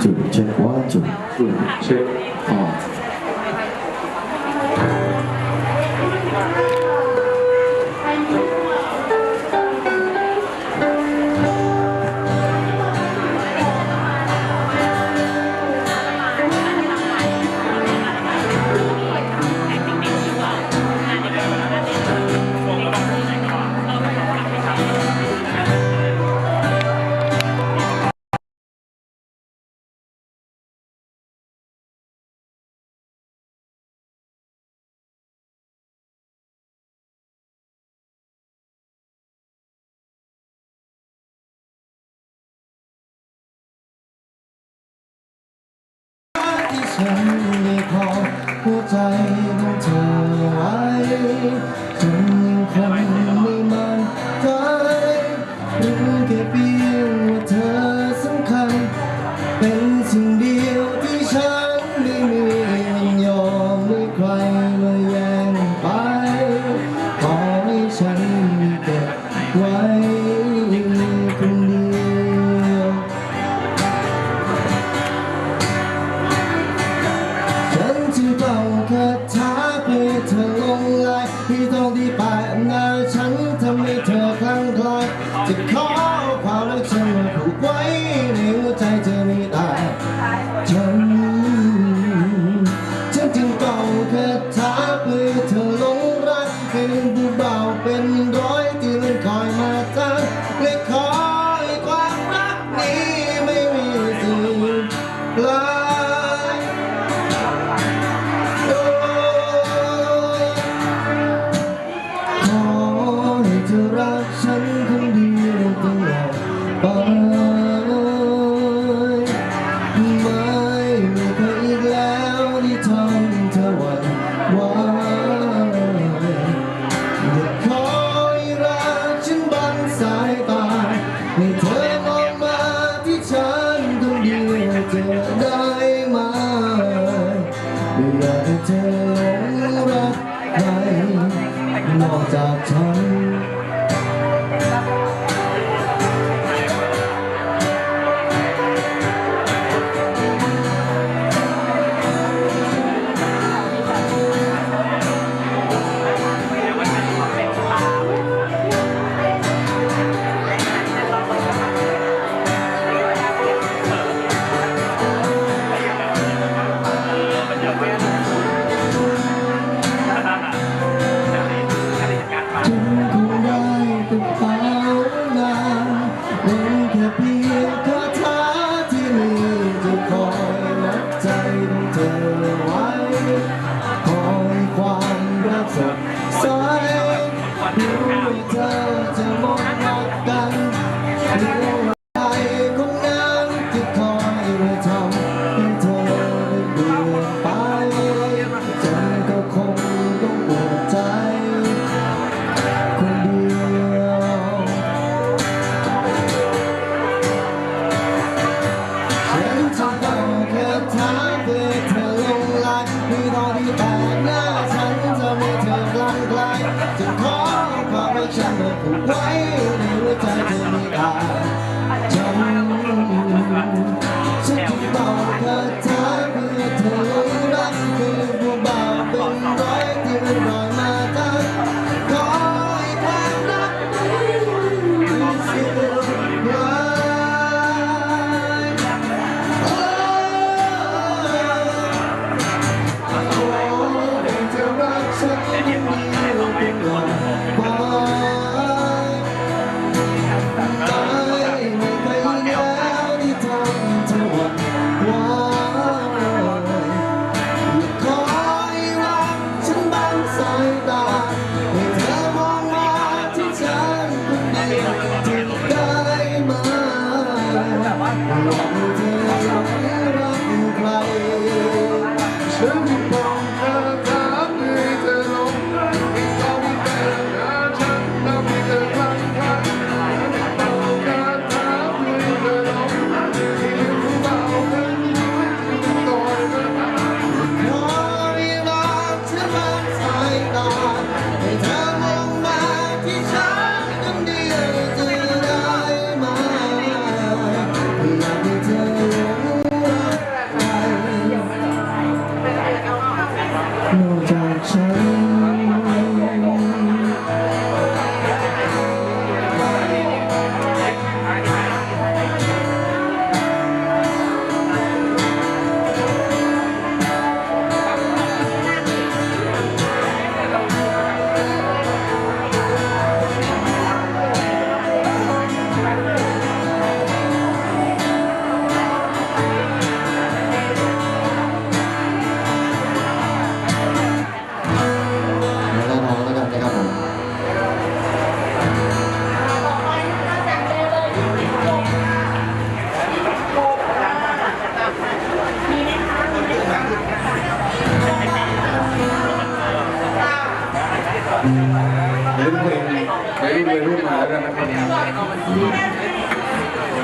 九千，我九四千啊。 ฉันได้ขอหัวใจของเธอไว้จนงคง So I knew it all.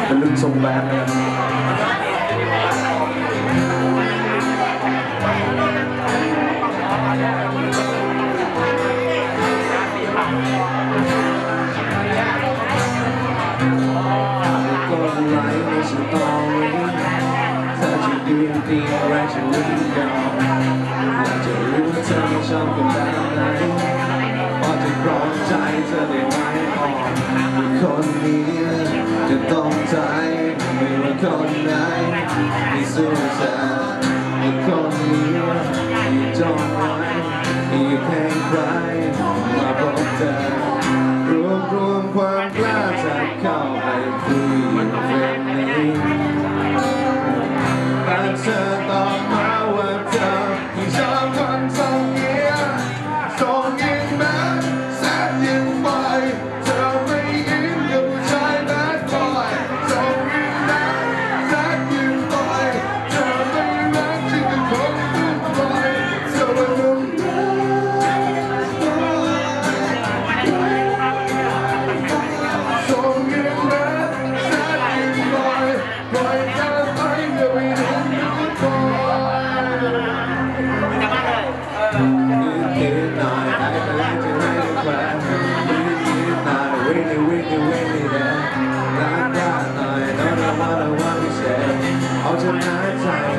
เป็นรุ่นทรงแบดนะครับก็ไลฟ์ในสตอรี่เธอจะดูดีอะไรจะวิ่งยาวอยากจะรู้ว่าเธอชอบกันแบบไหนพอจะครองใจเธอได้ไหม คนนี้จะต้องใจไม่ว่าคนไหนที่สู้เธอคนนี้ที่จ้องไว้ที่แข่งใครมาพบเธอรวบรวมความกล้าใจ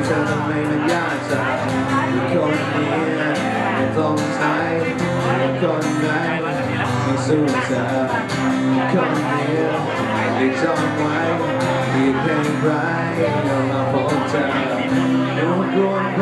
ธอทำไมมันยากจังคนนี้ไม่ต้องใช้คนไหนไม่สู้เธอคนเดียวได้จองไว้ที่เพลงไรเรามาพบเธอรวบรวม